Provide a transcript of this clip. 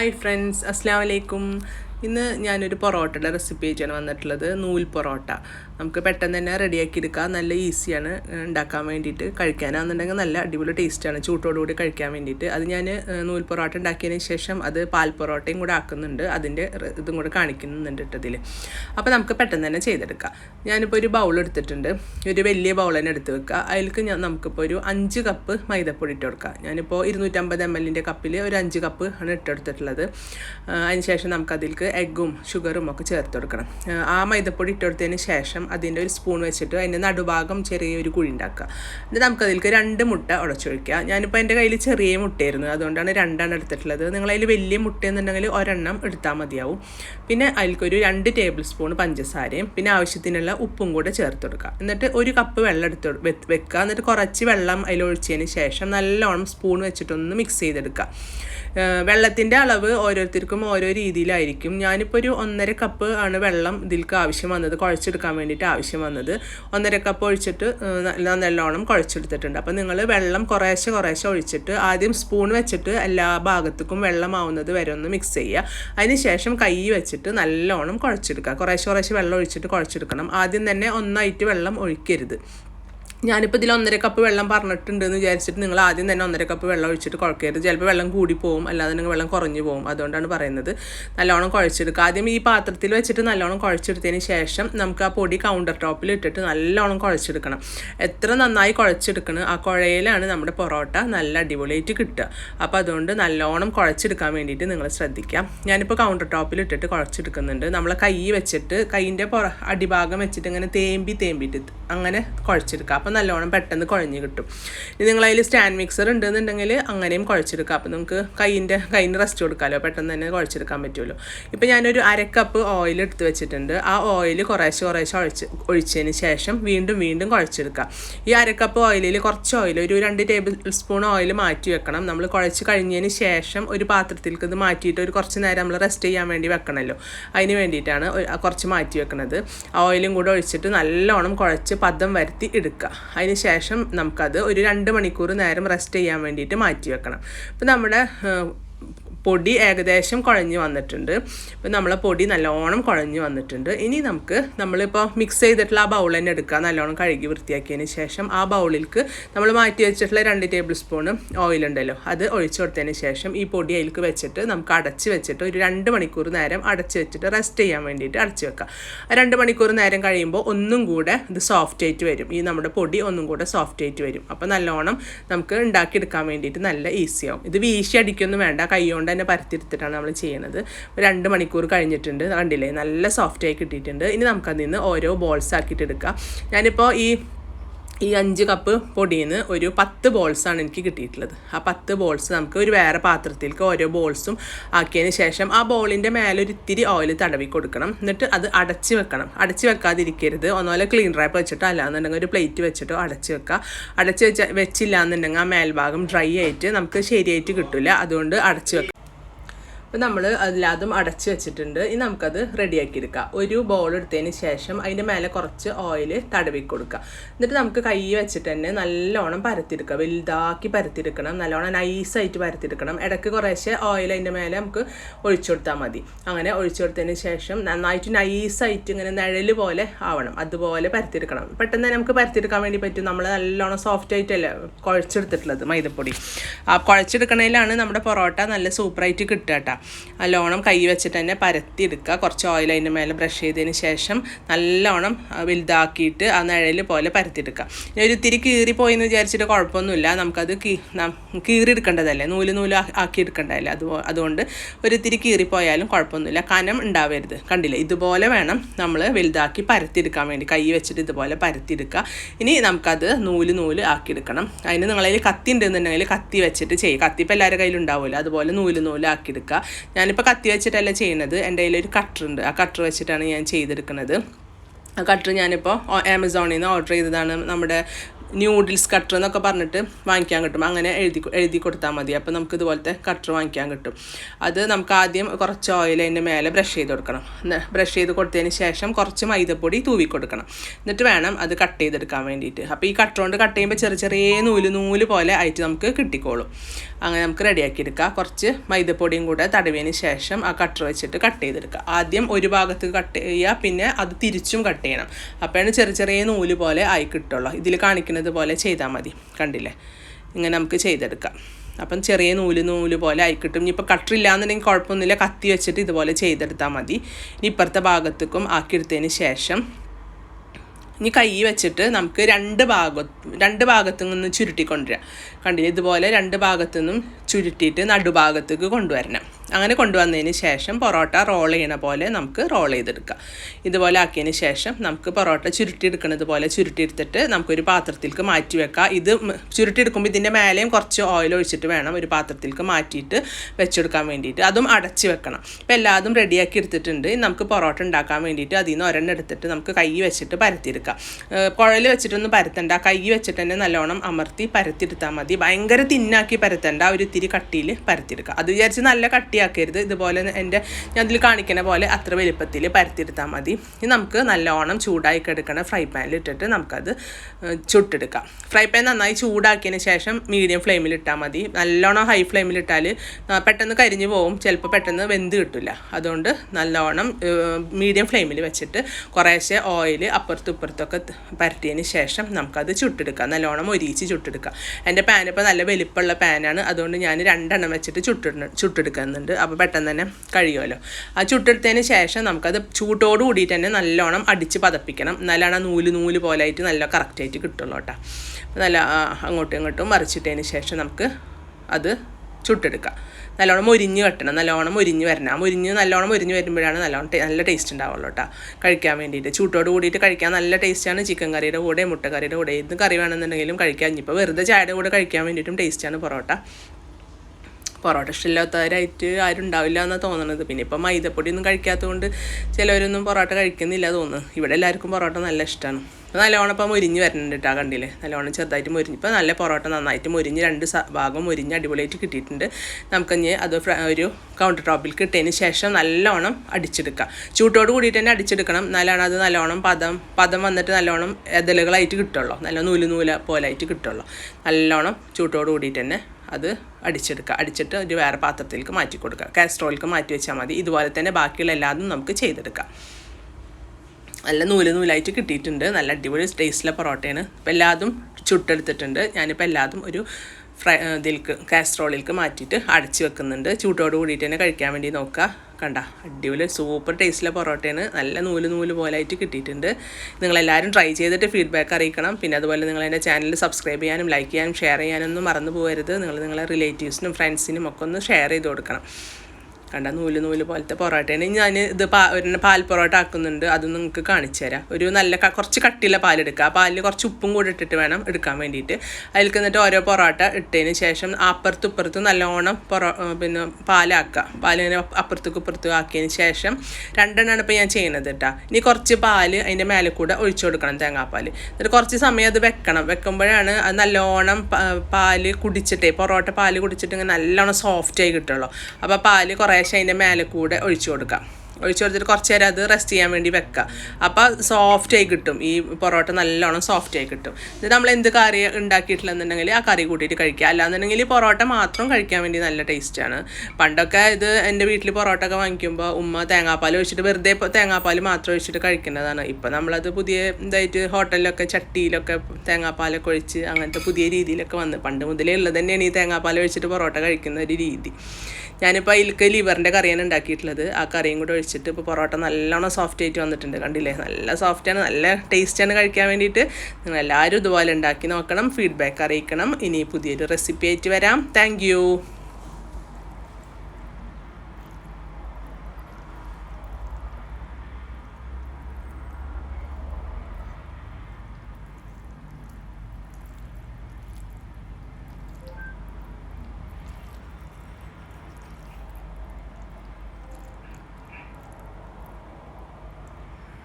Hi friends അസ്സാം വലൈക്കും ഇന്ന് ഞാനൊരു പൊറോട്ടയുടെ റെസിപ്പി ചെയ്യാൻ വന്നിട്ടുള്ളത്. നൂൽ പൊറോട്ട. നമുക്ക് പെട്ടെന്ന് തന്നെ റെഡിയാക്കി എടുക്കാം നല്ല ഈസിയാണ് ഉണ്ടാക്കാൻ വേണ്ടിയിട്ട്. കഴിക്കാനാണെന്നുണ്ടെങ്കിൽ നല്ല അടിപൊളി ടേസ്റ്റാണ്. ചൂട്ടോടുകൂടി കഴിക്കാൻ വേണ്ടിയിട്ട്. അത് ഞാൻ നൂൽ പൊറോട്ട ഉണ്ടാക്കിയതിന് ശേഷം അത് പാൽ പൊറോട്ടയും കൂടെ ആക്കുന്നുണ്ട്. അതിന്റെ ഇതും കൂടെ കാണിക്കുന്നുണ്ട് ഇട്ടതിൽ അപ്പോൾ നമുക്ക് പെട്ടെന്ന് തന്നെ ചെയ്തെടുക്കാം. ഞാനിപ്പോൾ ഒരു ബൗൾ എടുത്തിട്ടുണ്ട്. ഒരു വലിയ ബൗൾ തന്നെ എടുത്ത് വെക്കുക അതിലേക്ക് ഞാൻ നമുക്കിപ്പോൾ ഒരു അഞ്ച് കപ്പ് മൈദപ്പൊടി ഇട്ട് കൊടുക്കാം. ഞാനിപ്പോൾ ഇരുന്നൂറ്റമ്പത് എം എല്ലിന്റെ കപ്പിൽ ഒരു അഞ്ച് കപ്പ് ആണ് ഇട്ടെടുത്തിട്ടുള്ളത് അതിന് ശേഷം നമുക്കതിലേക്ക് എഗ്ഗും ഷുഗറും ഒക്കെ ചേർത്ത് കൊടുക്കണം. ആ മൈദപ്പൊടി ഇട്ടെടുത്തതിന് ശേഷം അതിന്റെ ഒരു സ്പൂൺ വെച്ചിട്ട് അതിന്റെ നടുഭാഗം ചെറിയൊരു കുഴി ഉണ്ടാക്കുക. എന്നിട്ട് നമുക്കതിലേക്ക് രണ്ട് മുട്ട ഉടച്ചൊഴിക്കുക. ഞാനിപ്പോൾ എന്റെ കയ്യിൽ ചെറിയ മുട്ടയായിരുന്നു. അതുകൊണ്ടാണ് രണ്ടെണ്ണം എടുത്തിട്ടുള്ളത്. നിങ്ങളതിൽ വലിയ മുട്ടയെന്നുണ്ടെങ്കിൽ ഒരെണ്ണം എടുത്താൽ മതിയാവും. പിന്നെ അതിലേക്കൊരു രണ്ട് ടേബിൾ സ്പൂൺ പഞ്ചസാരയും പിന്നെ ആവശ്യത്തിനുള്ള ഉപ്പും കൂടെ ചേർത്ത് കൊടുക്കുക. എന്നിട്ട് ഒരു കപ്പ് വെള്ളം എടുത്ത് വെക്കുക. എന്നിട്ട് കുറച്ച് വെള്ളം അതിലൊഴിച്ചതിന് ശേഷം നല്ലോണം സ്പൂൺ വെച്ചിട്ടൊന്ന് മിക്സ് ചെയ്തെടുക്കുക. വെള്ളത്തിന്റെ അളവ് ഓരോരുത്തർക്കും ഓരോ രീതിയിലായിരിക്കും. ഞാനിപ്പോൾ ഒരു ഒന്നര കപ്പ് ആണ് വെള്ളം ഇതിൽക്ക് ആവശ്യം വന്നത്. കുഴച്ചെടുക്കാൻ വേണ്ടിയിട്ട്. ആവശ്യം വന്നത്. ഒന്നര കപ്പ് ഒഴിച്ചിട്ട് നല്ലോണം കുഴച്ചെടുത്തിട്ടുണ്ട്. അപ്പോൾ നിങ്ങൾ വെള്ളം കുറേശ്ശെ കുറേശ്ശെ ഒഴിച്ചിട്ട് ആദ്യം സ്പൂൺ വെച്ചിട്ട് എല്ലാ ഭാഗത്തേക്കും വെള്ളമാവുന്നത് വരെ ഒന്ന് മിക്സ് ചെയ്യുക. അതിന് ശേഷം കൈ വെച്ചിട്ട് നല്ലോണം കുഴച്ചെടുക്കുക. കുറേശ്ശെ കുറേശ്ശെ വെള്ളം ഒഴിച്ചിട്ട് കുഴച്ചെടുക്കണം. ആദ്യം തന്നെ ഒന്നായിട്ട് വെള്ളം ഒഴിക്കരുത്. ഞാനിപ്പോൾ ഇതിൽ ഒന്നര കപ്പ് വെള്ളം പറഞ്ഞിട്ടുണ്ട് എന്ന് വിചാരിച്ചിട്ട് നിങ്ങൾ ആദ്യം തന്നെ ഒന്നര കപ്പ് വെള്ളം ഒഴിച്ചിട്ട് കുഴക്കരുത്. ചിലപ്പോൾ വെള്ളം കൂടി പോകും അല്ലാതെ നിങ്ങൾ വെള്ളം കുറഞ്ഞു പോകും അതുകൊണ്ടാണ് പറയുന്നത്. നല്ലോണം കുഴച്ചെടുക്കുക. ആദ്യം ഈ പാത്രത്തിൽ വെച്ചിട്ട് നല്ലോണം കുഴച്ചെടുത്തതിന് ശേഷം നമുക്ക് ആ പൊടി കൗണ്ടർ ടോപ്പിൽ ഇട്ടിട്ട് നല്ലോണം കുഴച്ചെടുക്കണം. എത്ര നന്നായി കുഴച്ചെടുക്കണം ആ കുഴയിലാണ് നമ്മുടെ പൊറോട്ട നല്ല അടിപൊളിയായിട്ട് കിട്ടുക. അപ്പോൾ അതുകൊണ്ട് നല്ലോണം കുഴച്ചെടുക്കാൻ വേണ്ടിയിട്ട് നിങ്ങൾ ശ്രദ്ധിക്കാം ഞാനിപ്പോൾ കൗണ്ടർ ടോപ്പിൽ ഇട്ടിട്ട് കുഴച്ചെടുക്കുന്നുണ്ട്. നമ്മളെ കൈ വെച്ചിട്ട് കൈയിന്റെ പുറ അടിഭാഗം വെച്ചിട്ട് ഇങ്ങനെ തേമ്പി തേമ്പിയിട്ട് അങ്ങനെ കുഴച്ചെടുക്കുക. അപ്പോൾ നല്ലോണം പെട്ടെന്ന് കുഴഞ്ഞ് കിട്ടും. ഇനി നിങ്ങളതിൽ സ്റ്റാൻഡ് മിക്സർ ഉണ്ടെന്നുണ്ടെങ്കിൽ അങ്ങനെയും കുഴച്ചെടുക്കാം. അപ്പോൾ നമുക്ക് കൈയിന്റെ കൈയിന് റെസ്റ്റ് കൊടുക്കാമല്ലോ പെട്ടെന്ന് തന്നെ കുഴച്ചെടുക്കാൻ പറ്റുമല്ലോ. ഇപ്പോൾ ഞാനൊരു അര കപ്പ് ഓയിൽ എടുത്ത് വെച്ചിട്ടുണ്ട്. ആ ഓയിൽ കുറേശ്ശെ കുറേശ്ശെ ഒഴിച്ച് ഒഴിച്ചതിന് ശേഷം വീണ്ടും വീണ്ടും കുഴച്ചെടുക്കുക ഈ അര കപ്പ് ഓയിലിൽ കുറച്ച് ഓയിൽ ഒരു രണ്ട് ടേബിൾ സ്പൂൺ ഓയിൽ മാറ്റി വെക്കണം. നമ്മൾ കുഴച്ച് കഴിഞ്ഞതിന് ശേഷം ഒരു പാത്രത്തിലേക്ക് ഇത് മാറ്റിയിട്ട് ഒരു കുറച്ച് നേരം നമ്മൾ റെസ്റ്റ് ചെയ്യാൻ വേണ്ടി വെക്കണമല്ലോ. അതിന് വേണ്ടിയിട്ടാണ് കുറച്ച് മാറ്റി വെക്കണത്. ആ ഓയിലും കൂടെ ഒഴിച്ചിട്ട് നല്ലോണം കുഴച്ച് പദം വരുത്തി എടുക്കുക. അതിന് ശേഷം നമുക്കത് ഒരു രണ്ട് മണിക്കൂർ നേരം റെസ്റ്റ് ചെയ്യാൻ വേണ്ടിയിട്ട് മാറ്റി വെക്കണം. ഇപ്പം നമ്മുടെ പൊടി ഏകദേശം കുഴഞ്ഞു വന്നിട്ടുണ്ട്. ഇപ്പം നമ്മളെ പൊടി നല്ലോണം കുഴഞ്ഞു വന്നിട്ടുണ്ട്. ഇനി നമുക്ക് നമ്മളിപ്പോൾ മിക്സ് ചെയ്തിട്ടുള്ള ആ ബൗൾ തന്നെ എടുക്കുക നല്ലോണം കഴുകി വൃത്തിയാക്കിയതിന് ശേഷം ആ ബൗളിൽക്ക് നമ്മൾ മാറ്റി വെച്ചിട്ടുള്ള രണ്ട് ടേബിൾ സ്പൂണ് ഓയിൽ ഉണ്ടല്ലോ അത് ഒഴിച്ചു കൊടുത്തതിന് ശേഷം ഈ പൊടി അതിലേക്ക് വെച്ചിട്ട് നമുക്ക് അടച്ച് വെച്ചിട്ട് ഒരു രണ്ട് മണിക്കൂർ നേരം അടച്ച് വെച്ചിട്ട് റെസ്റ്റ് ചെയ്യാൻ വേണ്ടിയിട്ട് അടച്ച് വെക്കുക രണ്ട് മണിക്കൂർ നേരം കഴിയുമ്പോൾ ഒന്നും കൂടെ ഇത് സോഫ്റ്റ് ആയിട്ട് വരും. ഈ നമ്മുടെ പൊടി ഒന്നും കൂടെ സോഫ്റ്റ് ആയിട്ട് വരും. അപ്പോൾ നല്ലോണം നമുക്ക് ഉണ്ടാക്കിയെടുക്കാൻ വേണ്ടിയിട്ട് നല്ല ഈസിയാവും ഇത് വീശി അടിക്കൊന്നും വേണ്ട. കൈ കൊണ്ട് തന്നെ പരത്തിയെടുത്തിട്ടാണ് നമ്മൾ ചെയ്യണത്. രണ്ട് മണിക്കൂർ കഴിഞ്ഞിട്ടുണ്ട് കണ്ടില്ലേ? നല്ല സോഫ്റ്റ് ആയി കിട്ടിയിട്ടുണ്ട്. ഇനി നമുക്കതിൽ നിന്ന് ഓരോ ബോൾസ് ആക്കിയിട്ട് എടുക്കാം. ഞാനിപ്പോൾ ഈ ഈ അഞ്ച് കപ്പ് പൊടിയിൽ നിന്ന് ഒരു പത്ത് ബോൾസാണ് എനിക്ക് കിട്ടിയിട്ടുള്ളത്. ആ പത്ത് ബോൾസ് നമുക്ക് ഒരു വേറെ പാത്രത്തിലേക്ക് ഓരോ ബോൾസും ആക്കിയതിന് ശേഷം ആ ബോളിന്റെ മേലെ ഒരു ഇത്തിരി ഓയിൽ തടവി കൊടുക്കണം. എന്നിട്ട് അത് അടച്ച് വെക്കണം. അടച്ച് വെക്കാതിരിക്കരുത്. ഒന്നുപോലെ ക്ലീൻ റാപ്പ് വെച്ചിട്ടോ അല്ലാന്നുണ്ടെങ്കിൽ ഒരു പ്ലേറ്റ് വെച്ചിട്ടോ അടച്ച് വെക്കുക അടച്ച് വെച്ച വെച്ചില്ല എന്നുണ്ടെങ്കിൽ ആ മേൽഭാഗം ഡ്രൈ ആയിട്ട് നമുക്ക് ശരിയായിട്ട് കിട്ടില്ല അതുകൊണ്ട് അടച്ച് വെക്കുക അപ്പോൾ നമ്മൾ എല്ലാതും അടച്ച് വെച്ചിട്ടുണ്ട്. ഇനി നമുക്കത് റെഡിയാക്കി എടുക്കാം ഒരു ബോൾ എടുത്തതിന് ശേഷം അതിന്റെ മേലെ കുറച്ച് ഓയിൽ തടവി കൊടുക്കുക. എന്നിട്ട് നമുക്ക് കൈ വെച്ചിട്ട് തന്നെ നല്ലോണം പരത്തിയെടുക്കുക. വലുതാക്കി പരത്തിയെടുക്കണം. നല്ലോണം നൈസായിട്ട് പരത്തിയെടുക്കണം. ഇടയ്ക്ക് കുറേശ്ശെ ഓയിൽ അതിന്റെ മേലെ നമുക്ക് ഒഴിച്ചു കൊടുത്താൽ മതി. അങ്ങനെ ഒഴിച്ചു കൊടുത്തതിന് ശേഷം നന്നായിട്ട് നൈസായിട്ട് ഇങ്ങനെ നിഴൽ പോലെ ആവണം. അതുപോലെ പരത്തിയെടുക്കണം. പെട്ടെന്ന് തന്നെ നമുക്ക് പരത്തിയെടുക്കാൻ വേണ്ടി പറ്റും. നമ്മൾ നല്ലോണം സോഫ്റ്റ് ആയിട്ടല്ലേ കുഴച്ചെടുത്തിട്ടുള്ളത് മൈദപ്പൊടി. ആ കുഴച്ചെടുക്കണതിലാണ് നമ്മുടെ പൊറോട്ട നല്ല സൂപ്പറായിട്ട് കിട്ടുക കേട്ടോ. നല്ലോണം കൈ വെച്ചിട്ട് തന്നെ പരത്തി എടുക്കുക കുറച്ച് ഓയിൽ അതിന്റെ മേലെ ബ്രഷ് ചെയ്തതിന് ശേഷം നല്ലോണം വലുതാക്കിയിട്ട് ആ നിഴൽ പോലെ പരത്തിയെടുക്കുക. ഇനി ഒരു ഇത്തിരി കീറി പോയി എന്ന് വിചാരിച്ചിട്ട് കുഴപ്പമൊന്നുമില്ല. നമുക്കത് കീ കീറി എടുക്കേണ്ടതല്ലേ നൂൽ നൂൽ ആക്കി എടുക്കേണ്ടതല്ലേ അത് അതുകൊണ്ട് ഒരു ഇത്തിരി കീറിപ്പോയാലും കുഴപ്പമൊന്നുമില്ല. കനം ഉണ്ടാവരുത്. കണ്ടില്ലേ? ഇതുപോലെ വേണം നമ്മൾ വലുതാക്കി പരത്തിയെടുക്കാൻ വേണ്ടി. കൈ വെച്ചിട്ട് ഇതുപോലെ പരത്തിയെടുക്കുക. ഇനി നമുക്കത് നൂൽ നൂൽ ആക്കിയെടുക്കണം. അതിന് നിങ്ങളതിൽ കത്തി ഉണ്ടെന്നുണ്ടെങ്കിൽ കത്തി വെച്ചിട്ട് ചെയ്യുക കത്തി ഇപ്പോൾ എല്ലാവരുടെ കയ്യിലുണ്ടാവുമല്ലോ അതുപോലെ നൂൽ നൂൽ ആക്കിയെടുക്കുക. ഞാനിപ്പോൾ കത്തി വെച്ചിട്ടല്ല ചെയ്യുന്നത്. എന്റെ കയ്യിലൊരു കട്ടറുണ്ട് ആ കട്ടർ വെച്ചിട്ടാണ് ഞാൻ ചെയ്തെടുക്കുന്നത്. ആ കട്ടർ ഞാനിപ്പോൾ ആമസോണിൽ നിന്ന് ഓർഡർ ചെയ്തതാണ് നമ്മുടെ ന്യൂഡിൽസ് കട്ടർ എന്നൊക്കെ പറഞ്ഞിട്ട് വാങ്ങിക്കാൻ കിട്ടും. അങ്ങനെ എഴുതി എഴുതി കൊടുത്താൽ മതി. അപ്പോൾ നമുക്ക് ഇതുപോലത്തെ കട്ടർ വാങ്ങിക്കാൻ കിട്ടും. അത് നമുക്ക് ആദ്യം കുറച്ച് ഓയിൽ അതിന്റെ മേലെ ബ്രഷ് ചെയ്ത് കൊടുക്കണം. ബ്രഷ് ചെയ്ത് കൊടുത്തതിന് ശേഷം കുറച്ച് മൈദപ്പൊടി തൂവി കൊടുക്കണം. എന്നിട്ട് വേണം അത് കട്ട് ചെയ്തെടുക്കാൻ വേണ്ടിയിട്ട്. അപ്പോൾ ഈ കട്ടർ കൊണ്ട് കട്ട് ചെയ്യുമ്പോൾ ചെറിയ ചെറിയ നൂൽ നൂൽ പോലെ ആയിട്ട് നമുക്ക് കിട്ടിക്കോളും. അങ്ങനെ നമുക്ക് റെഡിയാക്കി എടുക്കാം. കുറച്ച് മൈദപ്പൊടിയും കൂടെ തടവിയതിന് ശേഷം ആ കട്ടർ വെച്ചിട്ട് കട്ട് ചെയ്തെടുക്കുക ആദ്യം ഒരു ഭാഗത്ത് കട്ട് ചെയ്യുക പിന്നെ അത് തിരിച്ചും കട്ട് ചെയ്യണം. അപ്പോഴാണ് ചെറിയ ചെറിയ നൂൽ പോലെ ആയി കിട്ടുള്ളൂ. ഇതിൽ കാണിക്കുന്നത് പോലെ ചെയ്താൽ മതി. കണ്ടില്ലേ? ഇങ്ങനെ നമുക്ക് ചെയ്തെടുക്കാം. അപ്പം ചെറിയ നൂൽ നൂൽ പോലെ ആയിക്കിട്ടും. ഇനിയിപ്പോൾ കട്ടറില്ലാന്നുണ്ടെങ്കിൽ കുഴപ്പമൊന്നുമില്ല. കത്തി വെച്ചിട്ട് ഇതുപോലെ ചെയ്തെടുത്താൽ മതി. ഇനി ഇപ്പുറത്തെ ഭാഗത്തേക്കും ആക്കിയെടുത്തതിന് ശേഷം ഇനി കൈ വെച്ചിട്ട് നമുക്ക് രണ്ട് ഭാഗം രണ്ട് ഭാഗത്തു നിന്ന് ചുരുട്ടിക്കൊണ്ടുവരാം. കണ്ടില്ല? ഇതുപോലെ രണ്ട് ഭാഗത്തു നിന്നും ചുരുട്ടിയിട്ട് നടുഭാഗത്തേക്ക് കൊണ്ടുവരണം. അങ്ങനെ കൊണ്ടുവന്നതിന് ശേഷം പൊറോട്ട റോൾ ചെയ്യണ പോലെ നമുക്ക് റോൾ ചെയ്തെടുക്കാം. ഇതുപോലെ ആക്കിയതിന് ശേഷം നമുക്ക് പൊറോട്ട ചുരുട്ടിയെടുക്കുന്നത് പോലെ ചുരുട്ടിയെടുത്തിട്ട് നമുക്കൊരു പാത്രത്തിലേക്ക് മാറ്റി വെക്കാം. ഇത് ചുരുട്ടിയെടുക്കുമ്പോൾ ഇതിന്റെ മേലെയും കുറച്ച് ഓയിൽ ഒഴിച്ചിട്ട് വേണം ഒരു പാത്രത്തിലേക്ക് മാറ്റിയിട്ട് വെച്ചെടുക്കാൻ വേണ്ടിയിട്ട്. അതും അടച്ച് വെക്കണം. ഇപ്പോൾ എല്ലാതും റെഡിയാക്കി എടുത്തിട്ടുണ്ട്. നമുക്ക് പൊറോട്ട ഉണ്ടാക്കാൻ വേണ്ടിയിട്ട് അതിൽ നിന്ന് ഒരെണ്ണം എടുത്തിട്ട് നമുക്ക് കൈ വെച്ചിട്ട് പരത്തിയെടുക്കാം. കുഴൽ വെച്ചിട്ടൊന്നും പരത്തണ്ട. കൈ വെച്ചിട്ട് തന്നെ നല്ലോണം അമർത്തി പരത്തിയെടുത്താൽ മതി. ഭയങ്കര തിന്നാക്കി പരത്തണ്ട. ഒരു ഇത്തിരി കട്ടിയിൽ പരത്തിയെടുക്കുക അത് വിചാരിച്ച് നല്ല കട്ടിയാക്കരുത് ഇതുപോലെ എന്റെ ഞാൻ ഇതിൽ കാണിക്കുന്ന പോലെ അത്ര വലുപ്പത്തിൽ പരത്തിയെടുത്താൽ മതി. ഇനി നമുക്ക് നല്ലോണം ചൂടായി കിടക്കണ ഫ്രൈ പാനിൽ ഇട്ടിട്ട് നമുക്കത് ചുട്ടെടുക്കാം. ഫ്രൈ പാൻ നന്നായി ചൂടാക്കിയതിന് ശേഷം മീഡിയം ഫ്ലെയിമിൽ ഇട്ടാൽ മതി. നല്ലോണം ഹൈ ഫ്ലെയിമിൽ ഇട്ടാൽ പെട്ടെന്ന് കരിഞ്ഞു പോകും ചിലപ്പോൾ പെട്ടെന്ന് വെന്ത് കിട്ടില്ല അതുകൊണ്ട് നല്ലോണം മീഡിയം ഫ്ലെയിമിൽ വെച്ചിട്ട് കുറേശ്ശെ ഓയിൽ അപ്പുറത്തും ഇപ്പുറത്തൊക്കെ പരട്ടിയതിന് ശേഷം നമുക്കത് ചുട്ടെടുക്കാം. നല്ലോണം ഒരിച്ച് ചുട്ടെടുക്കാം. എന്റെ പാൻ ഇപ്പോൾ നല്ല വലിപ്പമുള്ള പാനാണ് അതുകൊണ്ട് ഞാൻ രണ്ടെണ്ണം വെച്ചിട്ട് ചുട്ടിട ചുട്ടെടുക്കുന്നുണ്ട്. അപ്പോൾ പെട്ടെന്ന് തന്നെ കഴിയുമല്ലോ. ആ ചുട്ടെടുത്തതിന് ശേഷം നമുക്കത് ചൂട്ടോട് കൂടിയിട്ട് തന്നെ നല്ലോണം അടിച്ച് പതപ്പിക്കണം. എന്നാലാണ് ആ നൂൽ നൂൽ പോലെ ആയിട്ട് നല്ല കറക്റ്റായിട്ട് കിട്ടുള്ളൂ കേട്ടോ. നല്ല അങ്ങോട്ടും ഇങ്ങോട്ടും മറിച്ചിട്ടതിന് ശേഷം നമുക്ക് അത് ചുട്ടെടുക്കാം. നല്ലോണം മൊരിഞ്ഞ് കെട്ടണം നല്ലോണം മൊരിഞ്ഞ് വരണം. ആ മൊരിഞ്ഞ് നല്ലോണം മൊരിഞ്ഞ് വരുമ്പോഴാണ് നല്ലോണം നല്ല ടേസ്റ്റ് ഉണ്ടാവുള്ളൂ കേട്ടോ. കഴിക്കാൻ വേണ്ടിയിട്ട്. ചൂട്ടോട് കൂടിയിട്ട് കഴിക്കാൻ നല്ല ടേസ്റ്റാണ് ചിക്കൻ കറിയുടെ കൂടെ മുട്ട കറിയുടെ കൂടെ ഏത് കറി വേണമെന്നുണ്ടെങ്കിലും കഴിക്കാം. ഇനിയിപ്പോൾ വെറുതെ ചായയുടെ കൂടെ കഴിക്കാൻ വേണ്ടിയിട്ടും ടേസ്റ്റാണ് പൊറോട്ട. പൊറോട്ട ഇഷ്ടമില്ലാത്തവരായിട്ട് ആരും ഉണ്ടാവില്ല എന്നാണ് തോന്നണത്. പിന്നെ ഇപ്പം മൈദപ്പൊടി ഒന്നും കഴിക്കാത്തതുകൊണ്ട് ചിലവരൊന്നും പൊറോട്ട കഴിക്കുന്നില്ല തോന്നുന്നു. ഇവിടെ എല്ലാവർക്കും പൊറോട്ട നല്ല ഇഷ്ടമാണ് അപ്പോൾ നല്ലോണം ഇപ്പം മുരിഞ്ഞ് വരുന്നുണ്ട് കേട്ടോ കണ്ടില്ലേ? നല്ലോണം ചെറുതായിട്ട് മുരിഞ്ഞ്. ഇപ്പോൾ നല്ല പൊറോട്ട നന്നായിട്ട് മുരിഞ്ഞ് രണ്ട് ഭാഗം മുരിഞ്ഞ് അടിപൊളിയായിട്ട് കിട്ടിയിട്ടുണ്ട്. നമുക്കഞ്ഞ് അത് ഒരു കൗണ്ടർ ടോപ്പിൽ കിട്ടിയതിന് ശേഷം നല്ലോണം അടിച്ചെടുക്കുക ചൂട്ടോട് കൂടിയിട്ട് തന്നെ അടിച്ചെടുക്കണം. എന്നാലാണ് അത് നല്ലോണം പദം പദം വന്നിട്ട് നല്ലോണം എതലുകളായിട്ട് കിട്ടുള്ളൂ. നല്ല നൂൽ നൂല പോലായിട്ട് കിട്ടുള്ളൂ. നല്ലോണം ചൂട്ടോട് കൂടിയിട്ട് തന്നെ അത് അടിച്ചെടുക്കുക. അടിച്ചിട്ട് ഒരു വേറെ പാത്രത്തിലേക്ക് മാറ്റി കൊടുക്കുക. കാസ്ട്രോളിലേക്ക് മാറ്റി വെച്ചാൽ മതി. ഇതുപോലെ തന്നെ ബാക്കിയുള്ള എല്ലാതും നമുക്ക് ചെയ്തെടുക്കാം. നല്ല നൂൽ നൂലായിട്ട് കിട്ടിയിട്ടുണ്ട്. നല്ല അടിപൊളി ടേസ്റ്റിലെ പൊറോട്ടയാണ്. ഇപ്പോൾ എല്ലാതും ചുട്ടെടുത്തിട്ടുണ്ട്. ഞാനിപ്പോൾ എല്ലാതും ഒരു ഫ്രൈ ഇതിലേക്ക് കാസ്ട്രോളിലേക്ക് മാറ്റിയിട്ട് അടച്ച് വെക്കുന്നുണ്ട്. ചൂട്ടോട് കൂടിയിട്ട് തന്നെ കഴിക്കാൻ വേണ്ടി നോക്കുക. കണ്ട. അടിപൊളി സൂപ്പർ ടേസ്റ്റിലെ പൊറോട്ടയാണ് നല്ല നൂൽ നൂൽ പോലെ ആയിട്ട് കിട്ടിയിട്ടുണ്ട്. നിങ്ങളെല്ലാവരും ട്രൈ ചെയ്തിട്ട് ഫീഡ്ബാക്ക് അറിയിക്കണം. പിന്നെ അതുപോലെ നിങ്ങൾ എന്റെ ചാനൽ സബ്സ്ക്രൈബ് ചെയ്യാനും ലൈക്ക് ചെയ്യാനും ഷെയർ ചെയ്യാനൊന്നും മറന്നു പോകരുത്. നിങ്ങൾ നിങ്ങളെ റിലേറ്റീവ്സിനും ഫ്രണ്ട്സിനും ഒക്കെ ഒന്ന് ഷെയർ ചെയ്ത് കൊടുക്കണം. കണ്ട നൂൽ നൂൽ പോലത്തെ പൊറോട്ടയാണ് ഞാൻ ഇത് പാ ഒരു പാൽ പൊറോട്ട ആക്കുന്നുണ്ട്. അത് നിങ്ങൾക്ക് കാണിച്ചു തരാം. ഒരു നല്ല കുറച്ച് കട്ടിയുള്ള പാലെടുക്കുക ആ പാലിൽ കുറച്ച് ഉപ്പും കൂടി ഇട്ടിട്ട് വേണം എടുക്കാൻ വേണ്ടിയിട്ട്. അതിൽ എന്നിട്ട് ഓരോ പൊറോട്ട ഇട്ടതിന് ശേഷം അപ്പുറത്തും ഇപ്പുറത്തും നല്ലോണം പൊറോ പിന്നെ പാലാക്കുക. പാലിങ്ങനെ അപ്പുറത്തേക്ക് ഇപ്പുറത്തും ആക്കിയതിന് ശേഷം രണ്ടെണ്ണമാണ് ഇപ്പോൾ ഞാൻ ചെയ്യുന്നത് കേട്ടോ. ഇനി കുറച്ച് പാൽ അതിന്റെ മേലെ കൂടെ ഒഴിച്ചു കൊടുക്കണം തേങ്ങാപ്പാൽ എന്നിട്ട് കുറച്ച് സമയം അത് വെക്കണം. വെക്കുമ്പോഴാണ് അത് നല്ലോണം പാൽ കുടിച്ചിട്ടേ പൊറോട്ട പാൽ കുടിച്ചിട്ട് ഇങ്ങനെ നല്ലോണം സോഫ്റ്റായി കിട്ടുള്ളൂ. അപ്പോൾ പാൽ കുറേ കുറേശ്ശെ അതിന്റെ മേലെ കൂടെ ഒഴിച്ചു കൊടുക്കാം. ഒഴിച്ചു കൊടുത്തിട്ട് കുറച്ച് നേരം അത് റെസ്റ്റ് ചെയ്യാൻ വേണ്ടി വെക്കുക അപ്പോൾ സോഫ്റ്റ് ആയി കിട്ടും. ഈ പൊറോട്ട നല്ലോണം സോഫ്റ്റ് ആയി കിട്ടും. ഇത് നമ്മൾ എന്ത് കറി ഉണ്ടാക്കിയിട്ടില്ലെന്നുണ്ടെങ്കിൽ ആ കറി കൂട്ടിയിട്ട് കഴിക്കുക. അല്ലാന്നുണ്ടെങ്കിൽ പൊറോട്ട മാത്രം കഴിക്കാൻ വേണ്ടി നല്ല ടേസ്റ്റാണ് പണ്ടൊക്കെ ഇത് എന്റെ വീട്ടിൽ പൊറോട്ട ഒക്കെ വാങ്ങിക്കുമ്പോൾ ഉമ്മ തേങ്ങാപ്പാൽ ഒഴിച്ചിട്ട് വെറുതെ തേങ്ങാപ്പാൽ മാത്രം ഒഴിച്ചിട്ട് കഴിക്കുന്നതാണ്. ഇപ്പം നമ്മളത് പുതിയ ഇതായിട്ട് ഹോട്ടലിലൊക്കെ ചട്ടിയിലൊക്കെ തേങ്ങാപ്പാലൊക്കെ ഒഴിച്ച് അങ്ങനത്തെ പുതിയ രീതിയിലൊക്കെ വന്ന്. പണ്ട് മുതലേ ഉള്ളത് തന്നെയാണ് ഈ തേങ്ങാപ്പാൽ ഒഴിച്ചിട്ട് പൊറോട്ട കഴിക്കുന്ന ഒരു രീതി. ഞാനിപ്പോൾ അതിലേക്ക് ലിവറിന്റെ കറിയാണ് ഉണ്ടാക്കിയിട്ടുള്ളത്. ആ കറിയും കൂടെ ഒഴിച്ചിട്ട് ഇപ്പോൾ പൊറോട്ട നല്ലോണം സോഫ്റ്റ് ആയിട്ട് വന്നിട്ടുണ്ട്. കണ്ടില്ലേ? നല്ല സോഫ്റ്റാണ് നല്ല ടേസ്റ്റാണ് കഴിക്കാൻ വേണ്ടിയിട്ട്. നിങ്ങൾ എല്ലാവരും ഇതുപോലെ ഉണ്ടാക്കി നോക്കണം ഫീഡ്ബാക്ക് അറിയിക്കണം. ഇനി പുതിയൊരു റെസിപ്പി ആയിട്ട് വരാം. താങ്ക്